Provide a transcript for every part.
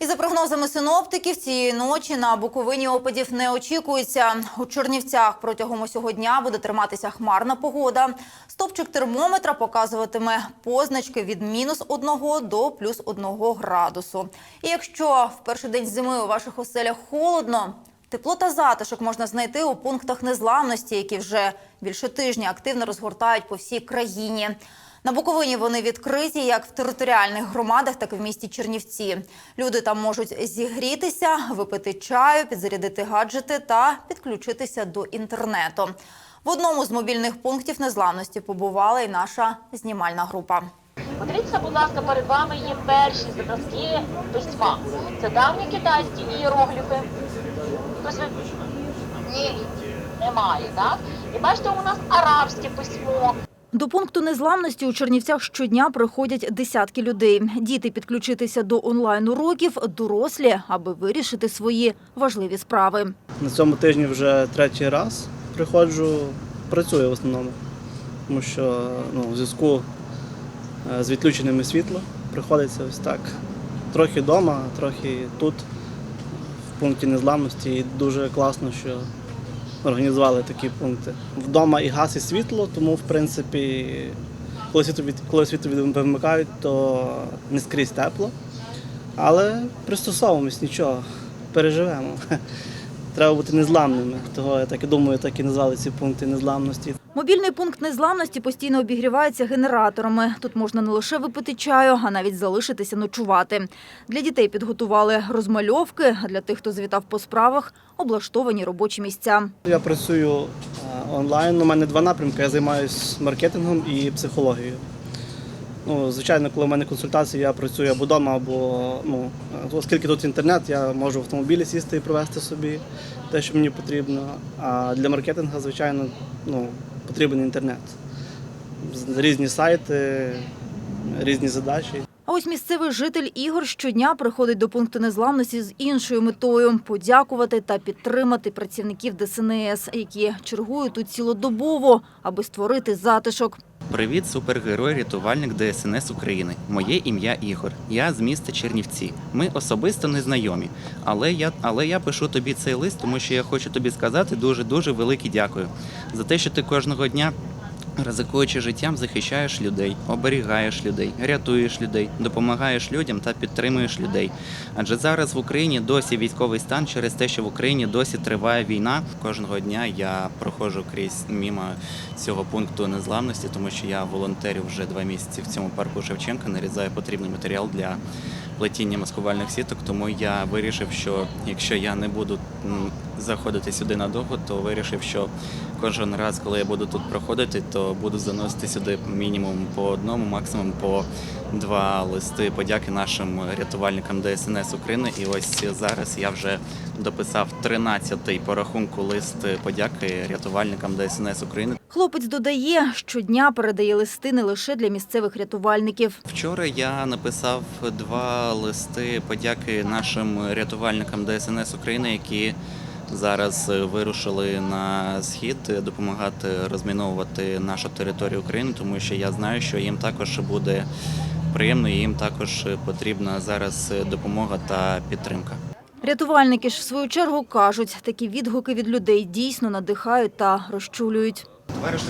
І за прогнозами синоптиків, цієї ночі на Буковині опадів не очікується. У Чернівцях протягом усього дня буде триматися хмарна погода. Стопчик термометра показуватиме позначки від мінус 1 до плюс 1 градусу. І якщо в перший день зими у ваших оселях холодно, тепло та затишок можна знайти у пунктах незламності, які вже більше тижня активно розгортають по всій країні. На Буковині вони відкриті як в територіальних громадах, так і в місті Чернівці. Люди там можуть зігрітися, випити чаю, підзарядити гаджети та підключитися до інтернету. В одному з мобільних пунктів незламності побувала і наша знімальна група. Подивіться, будь ласка, перед вами є перші зразки письма. Це давні китайські ієрогліфи. Хтось ви... Ні, немає, так? І бачите, у нас арабське письмо. До пункту незламності у Чернівцях щодня приходять десятки людей. Діти підключитися до онлайн-уроків, дорослі, аби вирішити свої важливі справи. На цьому тижні вже третій раз приходжу, працюю в основному, тому що ну, в зв'язку е, з відключеними світла приходиться ось так. Трохи вдома, трохи тут, в пункті незламності. І дуже класно, що організували такі пункти. Вдома і газ, і світло, тому в принципі, коли світло, від, коли світло вимикають, то не скрізь тепло. Але пристосовуємось, нічого, переживемо. Треба бути незламними. Того я так і думаю, так і назвали ці пункти незламності. Мобільний пункт незламності постійно обігрівається генераторами. Тут можна не лише випити чаю, а навіть залишитися ночувати. Для дітей підготували розмальовки, а для тих, хто звітав по справах, облаштовані робочі місця. Я працюю е, онлайн. У мене два напрямки. Я займаюся маркетингом і психологією. Ну, звичайно, коли в мене консультації, я працюю або вдома, або ну, оскільки тут інтернет, я можу в автомобілі сісти і провести собі те, що мені потрібно. А для маркетингу, звичайно, ну, потрібен інтернет. Різні сайти, різні задачі. А ось місцевий житель Ігор щодня приходить до пункту незламності з іншою метою – подякувати та підтримати працівників ДСНС, які чергують тут цілодобово, аби створити затишок. Привіт, супергерой, рятувальник ДСНС України. Моє ім'я Ігор. Я з міста Чернівці. Ми особисто не знайомі. Але я, але я пишу тобі цей лист, тому що я хочу тобі сказати дуже дуже велике дякую за те, що ти кожного дня. Ризикуючи життям, захищаєш людей, оберігаєш людей, рятуєш людей, допомагаєш людям та підтримуєш людей. Адже зараз в Україні досі військовий стан через те, що в Україні досі триває війна. Кожного дня я проходжу крізь мімо цього пункту незламності, тому що я волонтерю вже два місяці в цьому парку Шевченка, нарізаю потрібний матеріал для плетіння маскувальних сіток. Тому я вирішив, що якщо я не буду заходити сюди надовго, то вирішив, що кожен раз, коли я буду тут проходити, то буду заносити сюди мінімум по одному, максимум по два листи подяки нашим рятувальникам ДСНС України. І ось зараз я вже дописав 13-й по рахунку лист подяки рятувальникам ДСНС України. Хлопець додає, щодня передає листи не лише для місцевих рятувальників. Вчора я написав два листи подяки нашим рятувальникам ДСНС України, які зараз е, вирушили на схід допомагати розміновувати нашу територію України, тому що я знаю, що їм також буде приємно, і їм також потрібна зараз е, допомога та підтримка. Рятувальники ж в свою чергу кажуть, такі відгуки від людей дійсно надихають та розчулюють. Товариш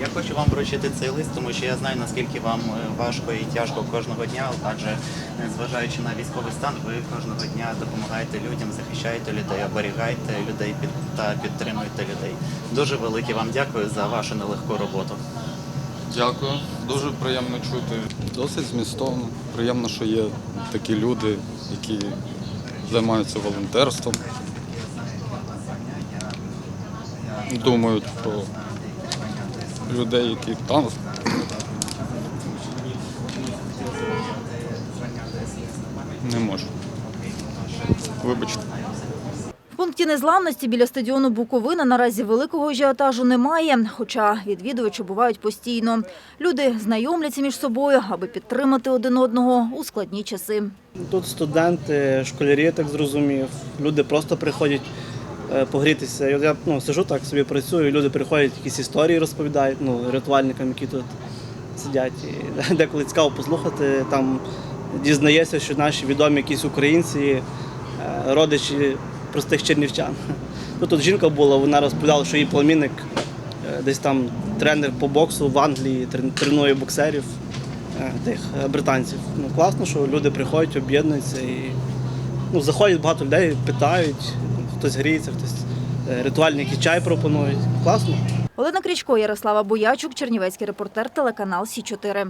я хочу вам вручити цей лист, тому що я знаю, наскільки вам е, важко і тяжко кожного дня, адже незважаючи на військовий стан, ви кожного дня допомагаєте людям, захищаєте людей, оберігаєте людей під- та підтримуєте людей. Дуже велике вам дякую за вашу нелегку роботу. Дякую, дуже приємно чути. Досить змістовно. Приємно, що є такі люди, які займаються волонтерством. Думають про людей, які там. Не можу. Вибачте. В пункті незламності біля стадіону Буковина наразі великого ажіотажу немає, хоча відвідувачі бувають постійно. Люди знайомляться між собою, аби підтримати один одного у складні часи. Тут студенти, школярі, я так зрозумів. Люди просто приходять погрітися. Я ну, сижу так собі працюю, люди приходять, якісь історії розповідають, ну, рятувальникам, які тут сидять. І деколи цікаво послухати там дізнається, що наші відомі якісь українці, е, родичі простих чернівчан. Ну, тут жінка була, вона розповідала, що її племінник е, десь там тренер по боксу в Англії, тренує боксерів е, тих е, британців. Ну, класно, що люди приходять, об'єднуються і ну, заходять багато людей, питають, хтось гріється, хтось е, ритуальний чай пропонують. Класно. Олена Крічко, Ярослава Боячук, Чернівецький репортер, телеканал Сі 4